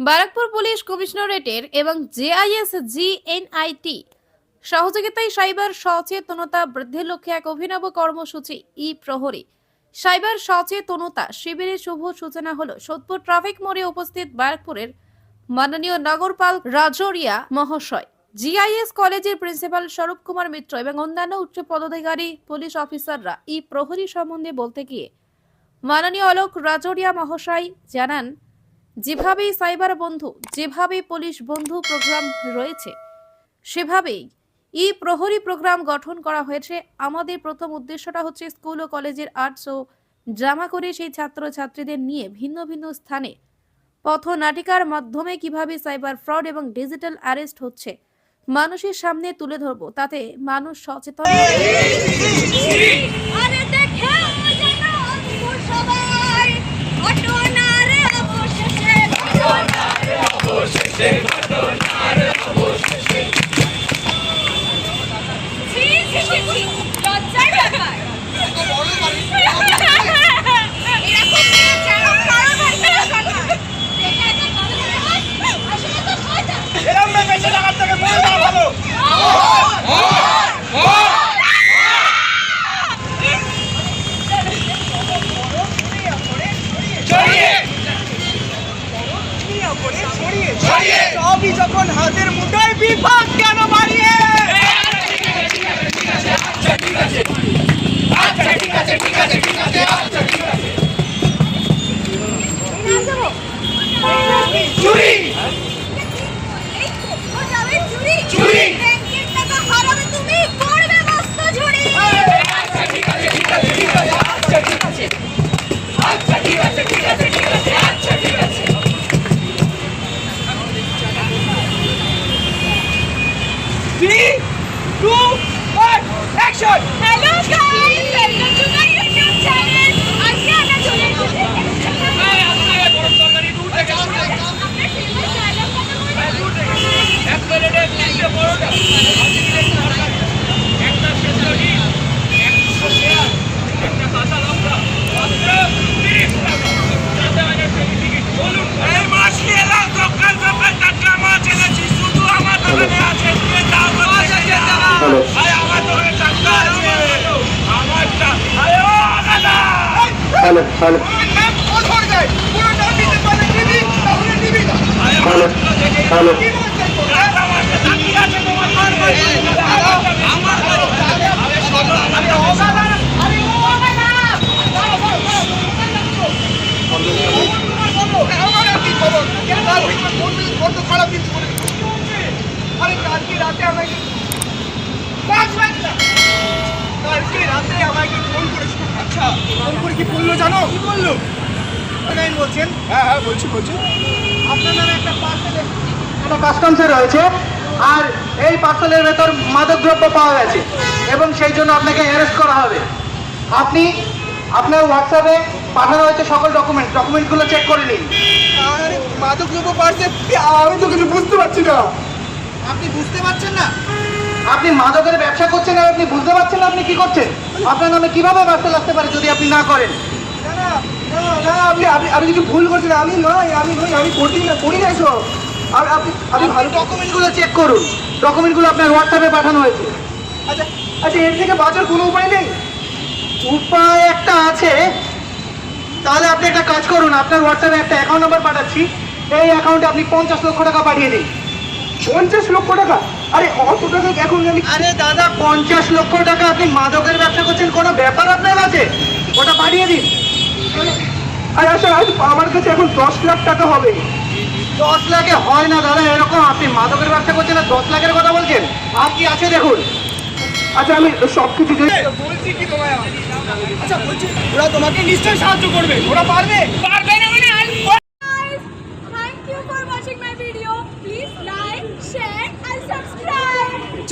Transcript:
Barrackpore police কমিশনারেটের এবং JIS জিএনআইটি সহযোগিতায় cyber সচেতনতা বৃদ্ধির লক্ষ্যে এক অভিনব কর্মসূচি, ই প্রহরী। সাইবার সচেতনতা শিবিরের শুভ সূচনা হলো সোদপুর ট্রাফিক মোড়ে উপস্থিত ব্যারাকপুরের মাননীয় নগরপাল রাজরিয়া মহাশয়। জিআইএস কলেজের প্রিন্সিপাল স্বরূপ কুমার মিত্র এবং অন্যান্য উচ্চ পদাধিকারী, পুলিশ অফিসাররা ই প্রহরী সম্বন্ধে বলতে গিয়ে মাননীয় অলোক রাজরিয়া মহাশয় জানান যেভাবে সাইবার বন্ধু যেভাবে পুলিশ বন্ধু প্রোগ্রাম রয়েছে, সেভাবেই ই প্রহরী প্রোগ্রাম গঠন করা হয়েছে। আমাদের প্রথম উদ্দেশ্যটা হচ্ছে স্কুল ও কলেজের আর্টস ও ড্রামা করে সেই ছাত্র ছাত্রীদের নিয়ে ভিন্ন ভিন্ন স্থানে পথনাটিকার মাধ্যমে কীভাবে সাইবার ফ্রড এবং ডিজিটাল অ্যারেস্ট হচ্ছে মানুষের সামনে তুলে ধরবো। তাতে মানুষ সচেতন লজ্জার ব্যাপার। এরকম মেয়ে যেন কারও বাড়িতে আসা না। দেখে এত ভালো হয়, আসলে তো শয়তান। এরম মেয়ে বেঁচে থাকার থেকে মরে যাওয়া ভালো ছড়িয়ে ছড়িয়ে সবই যখন হাতের মুঠোয় বিপদ three, two, one, action! Hello guys! Hello hello hello hello আচ্ছা ফোন করে কি বলল জানো? কি বলল? বলছেন? হ্যাঁ হ্যাঁ বলছি বলছি। আপনার নামে একটা পার্সেল এটা কাস্টমসে রয়েছে আর এই পার্সেলের ভেতর মাদকদ্রব্য পাওয়া গেছে এবং সেই জন্য আপনাকে অ্যারেস্ট করা হবে। আপনি আপনার হোয়াটসঅ্যাপে পাঠানো হয়েছে সকল ডকুমেন্ট ডকুমেন্টগুলো চেক করে নিন। আরে মাদক দ্রব্য পার্সে আমি তো কিছু বুঝতে পারছি না। আপনি বুঝতে পারছেন না? আপনি মাদকের ব্যবসা করছেন আর আপনি বুঝতে পারছেন না আপনি কি করছেন? আপনার নামে কীভাবে পার্সেল লাগতে পারে যদি আপনি না করেন? না না না না আপনি আপনি আপনি কিছু ভুল করছেন। আমি নয় আমি নই আমি করি না করি না এসব। আর আপনি আপনি ভালো ডকুমেন্টগুলো চেক করুন। ডকুমেন্টগুলো আপনার হোয়াটসঅ্যাপে পাঠানো হয়েছে। আচ্ছা আচ্ছা এর থেকে বাঁচার কোনো উপায় নেই? উপায় একটা আছে। তাহলে আপনি একটা কাজ করুন। আপনার হোয়াটসঅ্যাপে একটা অ্যাকাউন্ট নাম্বার পাঠাচ্ছি। এই অ্যাকাউন্টে আপনি পঞ্চাশ লক্ষ টাকা পাঠিয়ে দিন। পঞ্চাশ লক্ষ টাকা? আরে অত টাকা এখন আমি আরে দাদা পঞ্চাশ লক্ষ টাকা আপনি মাদকের ব্যবসা করছেন কোনো ব্যাপার আপনার কাছে ওটা পাঠিয়ে দিন। আরে আচ্ছা আমার কাছে এখন দশ লাখ টাকা হবে। দশ লাখে হয় না দাদা এরকম আপনি মাদকের ব্যবসা করছেন আর দশ লাখের কথা বলছেন? আর কি আছে দেখুন। আচ্ছা আমি সব কিছু বলছি কি তোমায় আচ্ছা বলছি ওরা তোমাকে নিশ্চয়ই সাহায্য করবে ওরা পারবে? পারবে না মানে